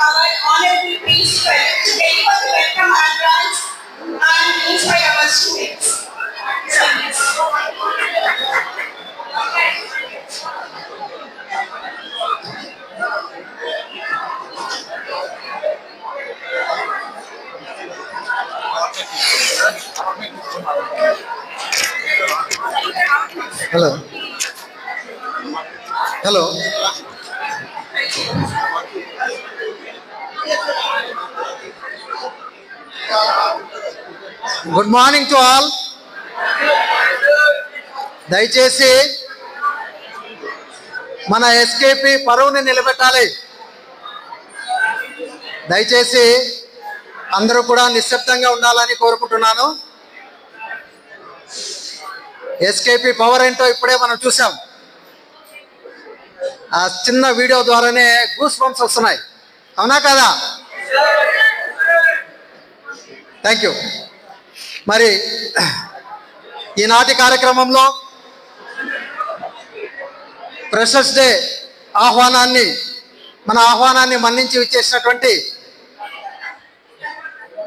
our honorable principal to welcome and inspire our students. So, yes. Good morning to all దయచేసి మన SKP పరువుని నిలబెట్టాలి. దయచేసి అందరూ కూడా నిశ్శబ్దంగా ఉండాలని కోరుకుంటున్నాను. ఎస్కేపీ పవర్ ఏంటో ఇప్పుడే మనం చూసాం ఆ చిన్న వీడియో ద్వారానే గూస్ బంప్స్ వస్తున్నాయి. అవునా కదా? థ్యాంక్ యూ మరి ఈనాటి కార్యక్రమంలో ప్రెషర్స్ డే ఆహ్వానాన్ని మన ఆహ్వానాన్ని మన్నించి ఇచ్చేసినటువంటి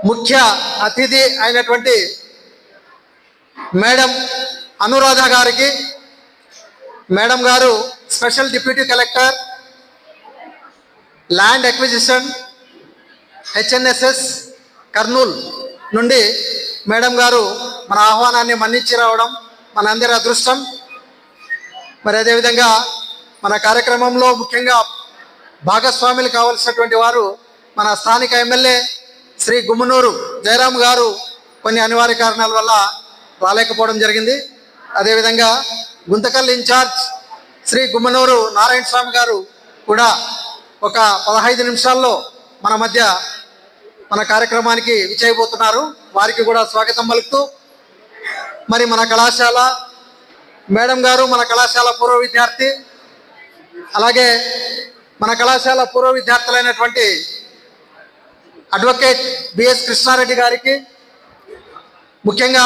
ముఖ్య అతిథి అయినటువంటి మేడం అనురాధ గారికి మేడం గారు special deputy collector land acquisition HNSS Kurnool నుండి మేడం గారు మన ఆహ్వానాన్ని మన్నించి రావడం మనందరి అదృష్టం. మరి అదేవిధంగా మన కార్యక్రమంలో ముఖ్యంగా భాగస్వాములు కావలసినటువంటి వారు మన స్థానిక ఎమ్మెల్యే శ్రీ గుమ్మనూరు జయరాం గారు కొన్ని అనివార్య కారణాల వల్ల రాలేకపోవడం జరిగింది. అదేవిధంగా గుంతకల్ ఇన్ఛార్జ్ శ్రీ గుమ్మనూరు నారాయణ స్వామి గారు కూడా ఒక పదహైదు నిమిషాల్లో మన మధ్య మన కార్యక్రమానికి విచ్చేయబోతున్నారు వారికి కూడా స్వాగతం పలుకుతూ మరి మన కళాశాల మేడం గారు మన కళాశాల పూర్వ విద్యార్థి అలాగే మన కళాశాల పూర్వ విద్యార్థులైనటువంటి అడ్వకేట్ బిఎస్ కృష్ణారెడ్డి గారికి ముఖ్యంగా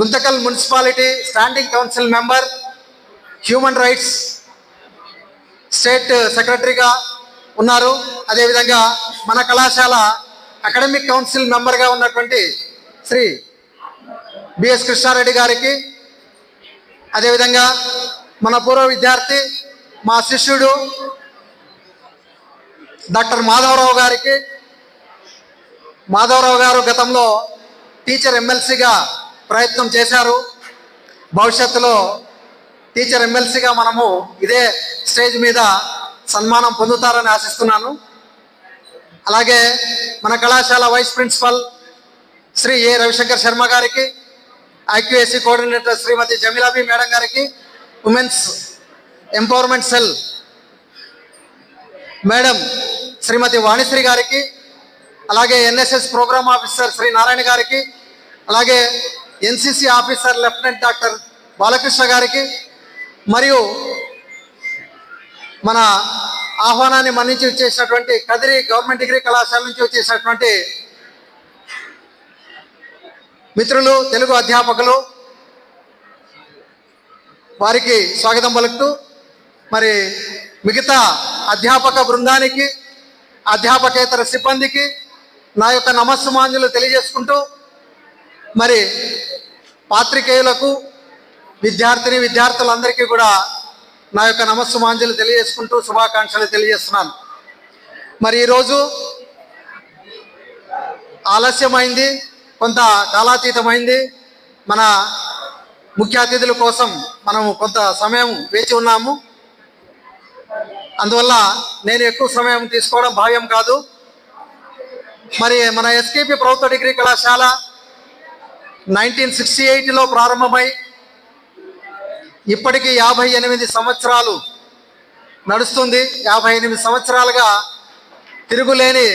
Guntakal municipality standing council member human rights state సెక్రటరీగా ఉన్నారు. అదేవిధంగా మన కళాశాల అకాడమిక్ కౌన్సిల్ మెంబర్గా ఉన్నటువంటి శ్రీ బిఎస్ కృష్ణారెడ్డి గారికి అదేవిధంగా మన పూర్వ విద్యార్థి మా శిష్యుడు డాక్టర్ మాధవరావు గారికి మాధవరావు గారు గతంలో టీచర్ ఎమ్మెల్సీగా ప్రయత్నం చేశారు. భవిష్యత్తులో టీచర్ ఎమ్మెల్సీగా మనము ఇదే స్టేజ్ మీద సన్మానం పొందుతారని ఆశిస్తున్నాను. అలాగే మన కళాశాల vice principal Shri A Ravishankar Sharma గారికి IQAC coordinator Shrimati Jameelabi madam గారికి women's empowerment cell madam Shrimati Vanishri గారికి అలాగే NSS programme officer Shri Narayana గారికి అలాగే NCC officer lieutenant doctor Balakrishna గారికి మరియు మన ఆహ్వానాన్ని మన్నించి వచ్చేసినటువంటి కదిరి గవర్నమెంట్ డిగ్రీ కళాశాల నుంచి వచ్చేసినటువంటి మిత్రులు తెలుగు అధ్యాపకులు వారికి స్వాగతం పలుకుతూ మరి మిగతా అధ్యాపక బృందానికి అధ్యాపకేతర సిబ్బందికి నా యొక్క నమస్సుమాంజులు తెలియజేసుకుంటూ మరి పాత్రికేయులకు విద్యార్థిని విద్యార్థులందరికీ కూడా నా యొక్క నమస్సుమాంజలు తెలియజేసుకుంటూ శుభాకాంక్షలు తెలియజేస్తున్నాను. మరి ఈరోజు ఆలస్యమైంది కొంత కాలాతీతమైంది. మన ముఖ్య అతిథుల కోసం మనము కొంత సమయం వేచి ఉన్నాము. అందువల్ల నేను ఎక్కువ సమయం తీసుకోవడం భావ్యం కాదు. మరి మన ఎస్కేపి ప్రభుత్వ డిగ్రీ కళాశాల నైన్టీన్ సిక్స్టీ ఎయిట్లో ప్రారంభమై ఇప్పటికి యాభై ఎనిమిది సంవత్సరాలు నడుస్తుంది. యాభై ఎనిమిది సంవత్సరాలుగా తిరుగులేని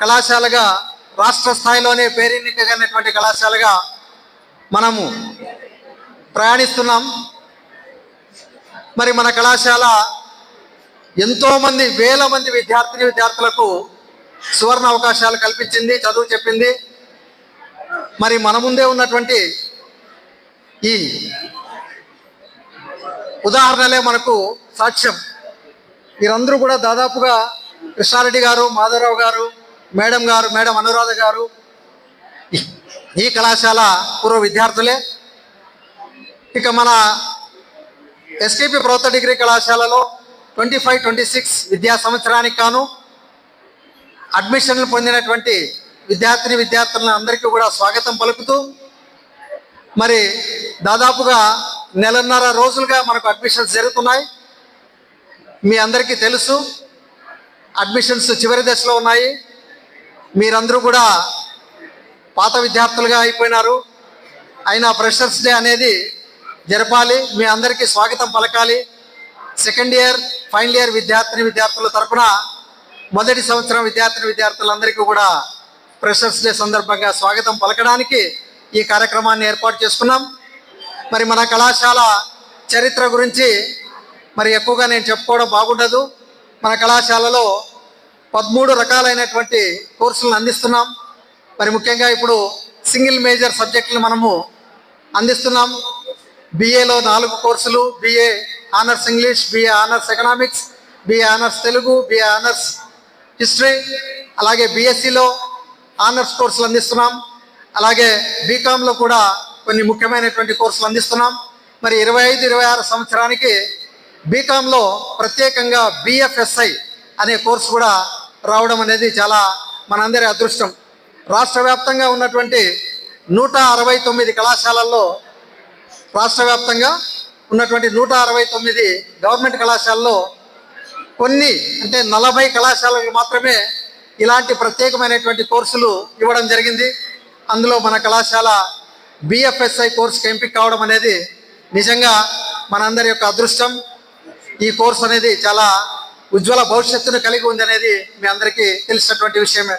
కళాశాలగా రాష్ట్ర స్థాయిలోనే పేరెన్నికైనటువంటి కళాశాలగా మనము ప్రయాణిస్తున్నాం. మరి మన కళాశాల ఎంతోమంది వేల మంది విద్యార్థిని విద్యార్థులకు సువర్ణ అవకాశాలు కల్పించింది చదువు చెప్పింది. మరి మన ముందే ఉన్నటువంటి ఈ ఉదాహరణలే మనకు సాక్ష్యం. మీరందరూ కూడా దాదాపుగా కృష్ణారెడ్డి గారు మాధవరావు గారు మేడం గారు మేడం అనురాధ గారు ఈ- కళాశాల పూర్వ విద్యార్థులే. ఇక మన ఎస్కేపీ ప్రభుత్వ డిగ్రీ కళాశాలలో ట్వంటీ ఫైవ్ ట్వంటీ సిక్స్ విద్యా సంవత్సరానికి కాను అడ్మిషన్లు పొందినటువంటి విద్యార్థిని విద్యార్థులను అందరికీ కూడా స్వాగతం పలుకుతూ మరి దాదాపుగా నెలన్నర రోజులుగా మనకు అడ్మిషన్స్ జరుగుతున్నాయి. మీ అందరికీ తెలుసు అడ్మిషన్స్ చివరి దశలో ఉన్నాయి. మీరందరూ కూడా పాత విద్యార్థులుగా అయిపోయినారు. అయినా ఫ్రెషర్స్ డే అనేది జరపాలి మీ అందరికీ స్వాగతం పలకాలి. సెకండ్ ఇయర్ ఫైనల్ ఇయర్ విద్యార్థిని విద్యార్థుల తరఫున మొదటి సంవత్సరం విద్యార్థిని విద్యార్థులందరికీ కూడా ఫ్రెషర్స్ డే సందర్భంగా స్వాగతం పలకడానికి ఈ కార్యక్రమాన్ని ఏర్పాటు చేసుకున్నాం. మరి మన కళాశాల చరిత్ర గురించి మరి ఎక్కువగా నేను చెప్పుకోవడం బాగుండదు. మన కళాశాలలో పదమూడు రకాలైనటువంటి కోర్సులను అందిస్తున్నాం. మరి ముఖ్యంగా ఇప్పుడు సింగిల్ మేజర్ సబ్జెక్టులు మనము అందిస్తున్నాం. బిఏలో నాలుగు కోర్సులు. BA honours English BA honours economics BA honours Telugu BA honours history అలాగే బీఎస్సీలో ఆనర్స్ కోర్సులు అందిస్తున్నాం. అలాగే బీకామ్లో కూడా కొన్ని ముఖ్యమైనటువంటి కోర్సులు అందిస్తున్నాం. మరి ఇరవై ఐదు ఇరవై ఆరు సంవత్సరానికి బీకామ్లో ప్రత్యేకంగా బిఎఫ్ఎస్ఐ అనే కోర్సు కూడా రావడం అనేది చాలా మనందరి అదృష్టం. రాష్ట్ర వ్యాప్తంగా ఉన్నటువంటి నూట అరవై తొమ్మిది కళాశాలల్లో రాష్ట్ర వ్యాప్తంగా ఉన్నటువంటి నూట అరవై తొమ్మిది గవర్నమెంట్ కళాశాలలో కొన్ని అంటే నలభై కళాశాలలకు మాత్రమే ఇలాంటి ప్రత్యేకమైనటువంటి కోర్సులు ఇవ్వడం జరిగింది. అందులో మన కళాశాల బిఎఫ్ఎస్ఐ కోర్సుకి ఎంపిక కావడం అనేది నిజంగా మనందరి యొక్క అదృష్టం. ఈ కోర్స్ అనేది చాలా ఉజ్వల భవిష్యత్తును కలిగి ఉంది అనేది మీ అందరికీ తెలిసినటువంటి విషయమే.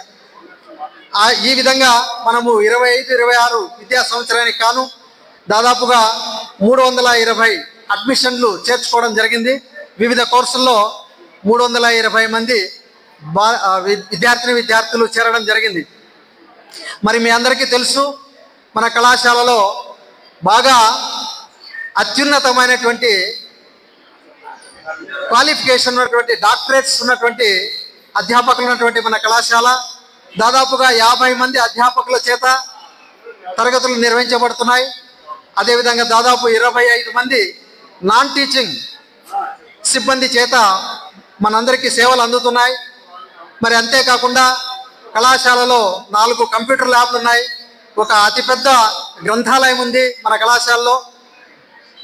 ఈ విధంగా మనము ఇరవై ఐదు ఇరవై ఆరు విద్యా సంవత్సరానికి కాను దాదాపుగా మూడు వందల ఇరవై అడ్మిషన్లు చేర్చుకోవడం జరిగింది. వివిధ కోర్సుల్లో మూడు వందల ఇరవై మంది విద్యార్థిని విద్యార్థులు చేరడం జరిగింది. మరి మీ అందరికీ తెలుసు మన కళాశాలలో బాగా అత్యున్నతమైనటువంటి క్వాలిఫికేషన్ ఉన్నటువంటి డాక్టరేట్స్ ఉన్నటువంటి అధ్యాపకులు ఉన్నటువంటి మన కళాశాల దాదాపుగా యాభై మంది అధ్యాపకుల చేత తరగతులు నిర్వహించబడుతున్నాయి. అదేవిధంగా దాదాపు ఇరవై ఐదు మంది నాన్ టీచింగ్ సిబ్బంది చేత మనందరికీ సేవలు అందుతున్నాయి. మరి అంతేకాకుండా కళాశాలలో నాలుగు కంప్యూటర్ ల్యాబ్లు ఉన్నాయి. ఒక అతిపెద్ద గ్రంథాలయం ఉంది మన కళాశాలలో.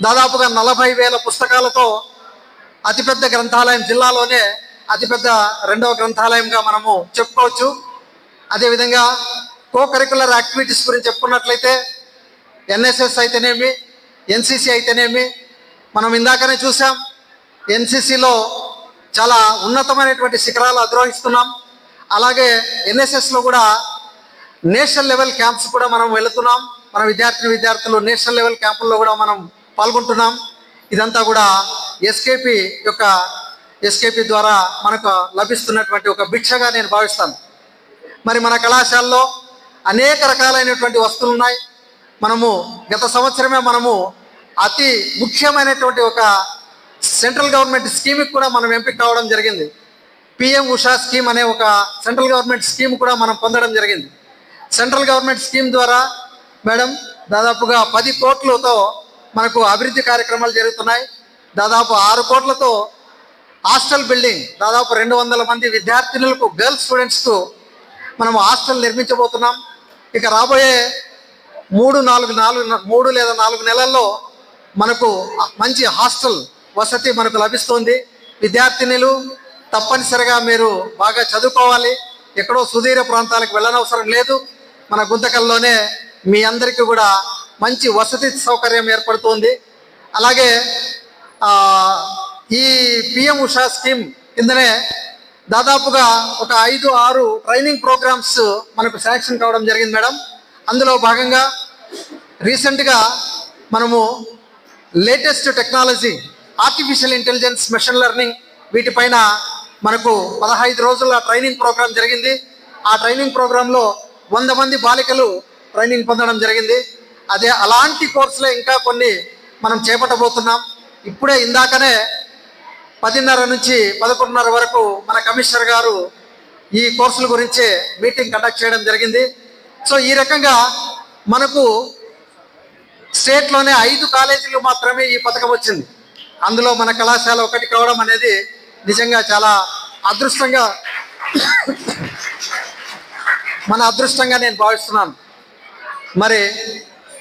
దాదాపుగా నలభై వేల పుస్తకాలతో అతిపెద్ద గ్రంథాలయం జిల్లాలోనే అతిపెద్ద రెండవ గ్రంథాలయంగా మనము చెప్పుకోవచ్చు. అదేవిధంగా కో కరికులర్ యాక్టివిటీస్ గురించి చెప్పుకున్నట్లయితే ఎన్ఎస్ఎస్ అయితేనేమి ఎన్సిసి అయితేనేమి మనం ఇందాకనే చూసాం ఎన్సిసిలో చాలా ఉన్నతమైనటువంటి శిఖరాలు అధిరోహిస్తున్నాం. అలాగే ఎన్ఎస్ఎస్లో కూడా నేషనల్ లెవెల్ క్యాంప్స్ కూడా మనం వెళుతున్నాం. మన విద్యార్థిని విద్యార్థులు నేషనల్ లెవెల్ క్యాంపుల్లో కూడా మనం పాల్గొంటున్నాం. ఇదంతా కూడా ఎస్కేపి యొక్క ఎస్కేపి ద్వారా మనకు లభిస్తున్నటువంటి ఒక భిక్షగా నేను భావిస్తాను. మరి మన కళాశాలలో అనేక రకాలైనటువంటి వస్తువులు ఉన్నాయి. మనము గత సంవత్సరమే మనము అతి ముఖ్యమైనటువంటి ఒక సెంట్రల్ గవర్నమెంట్ స్కీమ్కి కూడా మనం ఎంపిక కావడం జరిగింది. పిఎం ఉషా స్కీమ్ అనే ఒక సెంట్రల్ గవర్నమెంట్ స్కీమ్ కూడా మనం పొందడం జరిగింది. సెంట్రల్ గవర్నమెంట్ స్కీమ్ ద్వారా మేడం దాదాపుగా పది కోట్లతో మనకు అభివృద్ధి కార్యక్రమాలు జరుగుతున్నాయి. దాదాపు ఆరు కోట్లతో హాస్టల్ బిల్డింగ్ దాదాపు రెండు వందల మంది విద్యార్థినులకు గర్ల్స్ స్టూడెంట్స్కు మనం హాస్టల్ నిర్మించబోతున్నాం. ఇక రాబోయే మూడు నాలుగు నాలుగు మూడు లేదా నాలుగు నెలల్లో మనకు మంచి హాస్టల్ వసతి మనకు లభిస్తుంది. విద్యార్థినులు తప్పనిసరిగా మీరు బాగా చదువుకోవాలి. ఎక్కడో సుదీర ప్రాంతాలకు వెళ్ళనవసరం లేదు. మన గుంతకల్లోనే మీ అందరికీ కూడా మంచి వసతి సౌకర్యం ఏర్పడుతుంది. అలాగే ఈ పిఎం ఉషా స్కీమ్ కిందనే దాదాపుగా ఒక ఐదు ఆరు ట్రైనింగ్ ప్రోగ్రామ్స్ మనకు శాంక్షన్ కావడం జరిగింది మేడం. అందులో భాగంగా రీసెంట్గా మనము latest technology artificial intelligence machine learning వీటిపైన మనకు పదహైదు రోజుల ట్రైనింగ్ ప్రోగ్రామ్ జరిగింది. ఆ ట్రైనింగ్ ప్రోగ్రాంలో వంద మంది బాలికలు ట్రైనింగ్ పొందడం జరిగింది. అదే అలాంటి కోర్సులే ఇంకా కొన్ని మనం చేపట్టబోతున్నాం. ఇప్పుడే ఇందాకనే పదిన్నర నుంచి పదకొండున్నర వరకు మన కమిషనర్ గారు ఈ కోర్సుల గురించే మీటింగ్ కండక్ట్ చేయడం జరిగింది. సో ఈ రకంగా మనకు స్టేట్లోనే ఐదు కాలేజీలు మాత్రమే ఈ పథకం వచ్చింది. అందులో మన కళాశాల ఒకటి కావడం అనేది నిజంగా చాలా అదృష్టంగా మన అదృష్టంగా నేను భావిస్తున్నాను. మరి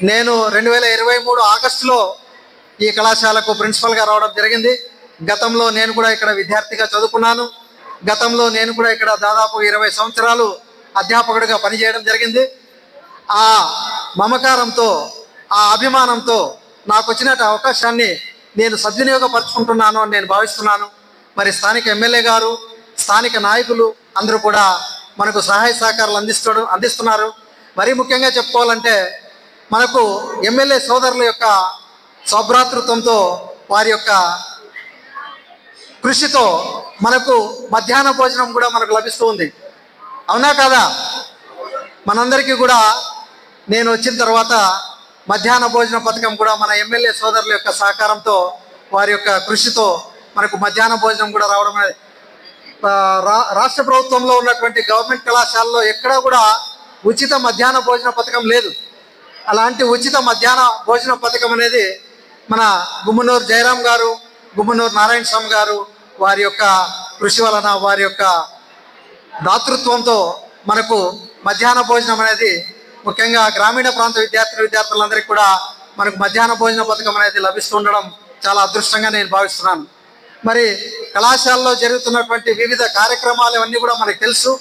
నేను రెండు వేల ఇరవై మూడు ఆగస్టులో ఈ కళాశాలకు ప్రిన్సిపల్గా రావడం జరిగింది. గతంలో నేను కూడా ఇక్కడ విద్యార్థిగా చదువుకున్నాను. గతంలో నేను కూడా ఇక్కడ దాదాపు ఇరవై సంవత్సరాలు అధ్యాపకుడిగా పనిచేయడం జరిగింది. ఆ మమకారంతో ఆ అభిమానంతో నాకు వచ్చినట్టు అవకాశాన్ని నేను సద్వినియోగపరుచుకుంటున్నాను అని నేను భావిస్తున్నాను. మరి స్థానిక ఎమ్మెల్యే గారు స్థానిక నాయకులు అందరూ కూడా మనకు సహాయ సహకారాలు అందిస్తాడు అందిస్తున్నారు. మరీ ముఖ్యంగా చెప్పుకోవాలంటే మనకు ఎమ్మెల్యే సోదరుల యొక్క సౌభ్రాతృత్వంతో వారి యొక్క కృషితో మనకు మధ్యాహ్న భోజనం కూడా మనకు లభిస్తూ ఉంది. అవునా కాదా? మనందరికీ కూడా నేను వచ్చిన తర్వాత మధ్యాహ్న భోజన పథకం కూడా మన ఎమ్మెల్యే సోదరుల యొక్క సహకారంతో వారి యొక్క కృషితో మనకు మధ్యాహ్న భోజనం కూడా రావడం అనేది రాష్ట్ర ప్రభుత్వంలో ఉన్నటువంటి గవర్నమెంట్ కళాశాలలో ఎక్కడా కూడా ఉచిత మధ్యాహ్న భోజన పథకం లేదు. అలాంటి ఉచిత మధ్యాహ్న భోజన పథకం అనేది మన గుమ్మనూరు జయరాం గారు గుమ్మనూరు నారాయణ స్వామి గారు వారి యొక్క కృషి వలన వారి యొక్క దాతృత్వంతో మనకు మధ్యాహ్న భోజనం అనేది ముఖ్యంగా గ్రామీణ ప్రాంత విద్యార్థి విద్యార్థులందరికీ కూడా మనకు మధ్యాహ్న భోజన పథకం అనేది లభిస్తుండడం చాలా అదృష్టంగా నేను భావిస్తున్నాను. మరి కళాశాలలో జరుగుతున్నటువంటి వివిధ కార్యక్రమాలు ఇవన్నీ కూడా మనకు తెలుసు.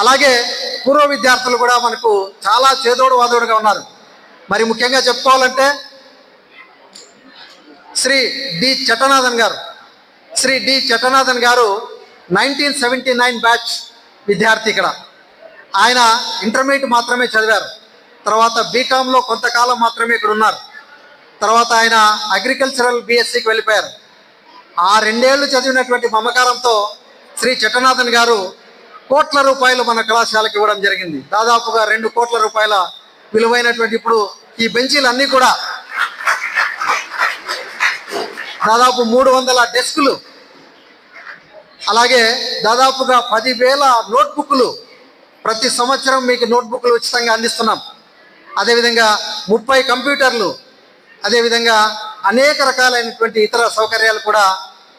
అలాగే పూర్వ విద్యార్థులు కూడా మనకు చాలా చేదోడు వాదోడుగా ఉన్నారు. మరి ముఖ్యంగా చెప్పుకోవాలంటే శ్రీ డి చట్టనాథన్ గారు శ్రీ డి చట్టనాథన్ గారు నైన్టీన్ సెవెంటీ నైన్ బ్యాచ్ విద్యార్థి ఇక్కడ. ఆయన ఇంటర్మీడియట్ మాత్రమే చదివారు. తర్వాత బీకామ్లో కొంతకాలం మాత్రమే ఇక్కడ ఉన్నారు. తర్వాత ఆయన అగ్రికల్చరల్ బీఎస్సీకి వెళ్ళిపోయారు. ఆ రెండేళ్ళు చదివినటువంటి మమకారంతో శ్రీ చట్టనాథన్ గారు కోట్ల రూపాయలు మన కళాశాలకు ఇవ్వడం జరిగింది. దాదాపుగా రెండు కోట్ల రూపాయల విలువైనటువంటి ఇప్పుడు ఈ బెంచీలు అన్నీ కూడా దాదాపు మూడు వందల డెస్కులు అలాగే దాదాపుగా పదివేల నోట్బుక్లు ప్రతి సంవత్సరం మీకు నోట్బుక్లు ఉచితంగా అందిస్తున్నాం. అదేవిధంగా ముప్పై కంప్యూటర్లు అదేవిధంగా అనేక రకాలైనటువంటి ఇతర సౌకర్యాలు కూడా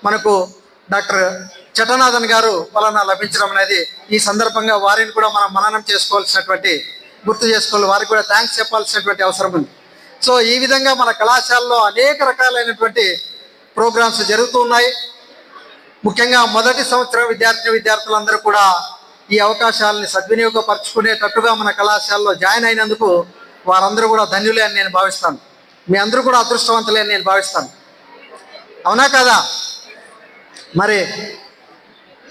మనకు డాక్టర్ చటనాథన్ గారు వలన లభించడం అనేది ఈ సందర్భంగా వారిని కూడా మనం మననం చేసుకోవాల్సినటువంటి గుర్తు చేసుకోవాలి వారికి కూడా థ్యాంక్స్ చెప్పాల్సినటువంటి అవసరం ఉంది. సో ఈ విధంగా మన కళాశాలలో అనేక రకాలైనటువంటి ప్రోగ్రామ్స్ జరుగుతూ ఉన్నాయి. ముఖ్యంగా మొదటి సంవత్సరం విద్యార్థి విద్యార్థులందరూ కూడా ఈ అవకాశాలని సద్వినియోగపరచుకునేటట్టుగా మన కళాశాలలో జాయిన్ అయినందుకు వారందరూ కూడా ధన్యులే అని నేను భావిస్తాను. మీ అందరూ కూడా అదృష్టవంతులే అని నేను భావిస్తాను. అవునా కదా? మరి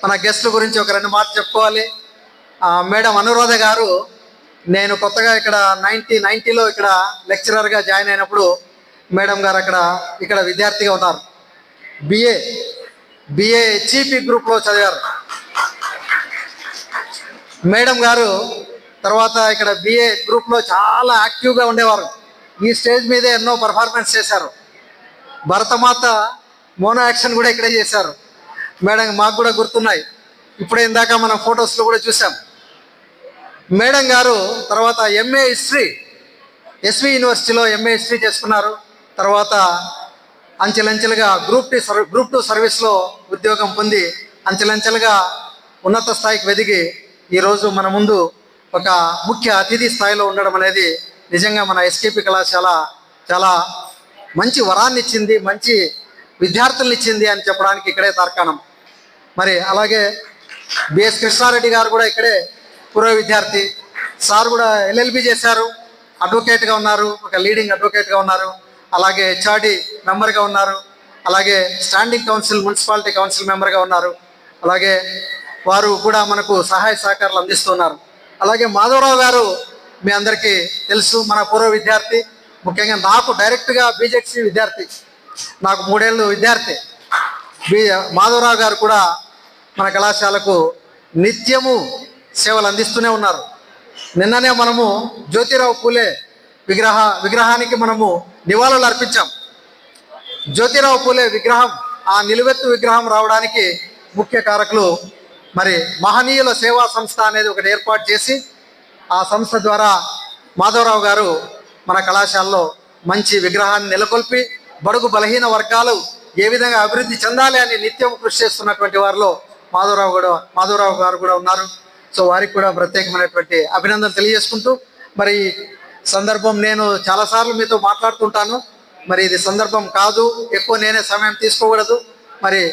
మన గెస్ట్ల గురించి ఒక రెండు మాటలు చెప్పుకోవాలి. మేడం అనురాధ గారు నేను కొత్తగా ఇక్కడ నైన్టీ నైన్టీలో ఇక్కడ లెక్చరర్గా జాయిన్ అయినప్పుడు మేడం గారు అక్కడ ఇక్కడ విద్యార్థిగా ఉన్నారు. బిఏ బిఏ చీపీ గ్రూప్లో చదివారు. మేడం గారు తర్వాత ఇక్కడ బిఏ గ్రూప్లో చాలా యాక్టివ్గా ఉండేవారు. ఈ స్టేజ్ మీదే ఎన్నో పర్ఫార్మెన్స్ చేశారు. భరతమాత మోనో యాక్షన్ కూడా ఇక్కడే చేశారు. మేడం మాకు కూడా గుర్తున్నాయి. ఇప్పుడే ఇందాక మనం ఫొటోస్లో కూడా చూసాం మేడం గారు తర్వాత ఎంఏ హిస్టరీ ఎస్వి యూనివర్సిటీలో ఎంఏ హిస్టరీ చేసుకున్నారు. తర్వాత అంచెలంచెలుగా గ్రూప్ టీ సర్వీ గ్రూప్ టూ సర్వీస్లో ఉద్యోగం పొంది అంచెలంచెలుగా ఉన్నత స్థాయికి వెదిగి ఈరోజు మన ముందు ఒక ముఖ్య అతిథి స్థాయిలో ఉండడం అనేది నిజంగా మన ఎస్కేపి కళాశాల చాలా మంచి వరాన్ని ఇచ్చింది మంచి విద్యార్థులను ఇచ్చింది అని చెప్పడానికి ఇక్కడే తర్కాణం. మరి అలాగే బిఎస్ కృష్ణారెడ్డి గారు కూడా ఇక్కడే పూర్వ విద్యార్థి. సార్ కూడా ఎల్ఎల్బి చేశారు. అడ్వకేట్గా ఉన్నారు. ఒక లీడింగ్ అడ్వకేట్గా ఉన్నారు. అలాగే హెచ్ఆర్డి మెంబర్గా ఉన్నారు. అలాగే స్టాండింగ్ కౌన్సిల్ మున్సిపాలిటీ కౌన్సిల్ మెంబర్గా ఉన్నారు. అలాగే వారు కూడా మనకు సహాయ సహకారాలు అందిస్తున్నారు. అలాగే మాధవరావు గారు మీ అందరికీ తెలుసు మన పూర్వ విద్యార్థి. ముఖ్యంగా నాకు డైరెక్ట్గా బీజెడ్సీ విద్యార్థి. నాకు మూడేళ్ళు విద్యార్థి. బి. మాధవరావు గారు కూడా మన కళాశాలకు నిత్యము సేవలు అందిస్తూనే ఉన్నారు. నిన్ననే మనము జ్యోతిరావు పూలే విగ్రహ విగ్రహానికి మనము నివాళులు అర్పించాం. జ్యోతిరావు పూలే విగ్రహం ఆ నిలువెత్తు విగ్రహం రావడానికి ముఖ్య కారకులు మరి మహనీయుల సేవా సంస్థ అనేది ఒకటి ఏర్పాటు చేసి ఆ సంస్థ ద్వారా మాధవరావు గారు మన కళాశాలలో మంచి విగ్రహాన్ని నెలకొల్పి బడుగు బలహీన వర్గాలు ఏ విధంగా అభివృద్ధి చెందాలి అని నిత్యం కృషి చేస్తున్నటువంటి వారిలో మాధవరావు కూడా మాధవరావు గారు కూడా ఉన్నారు. సో వారికి కూడా ప్రత్యేకమైనటువంటి అభినందన తెలియజేసుకుంటూ మరి సందర్భం నేను చాలాసార్లు మీతో మాట్లాడుతుంటాను. మరి ఇది సందర్భం కాదు. ఎక్కువ నేనే సమయం తీసుకోకూడదు. మరి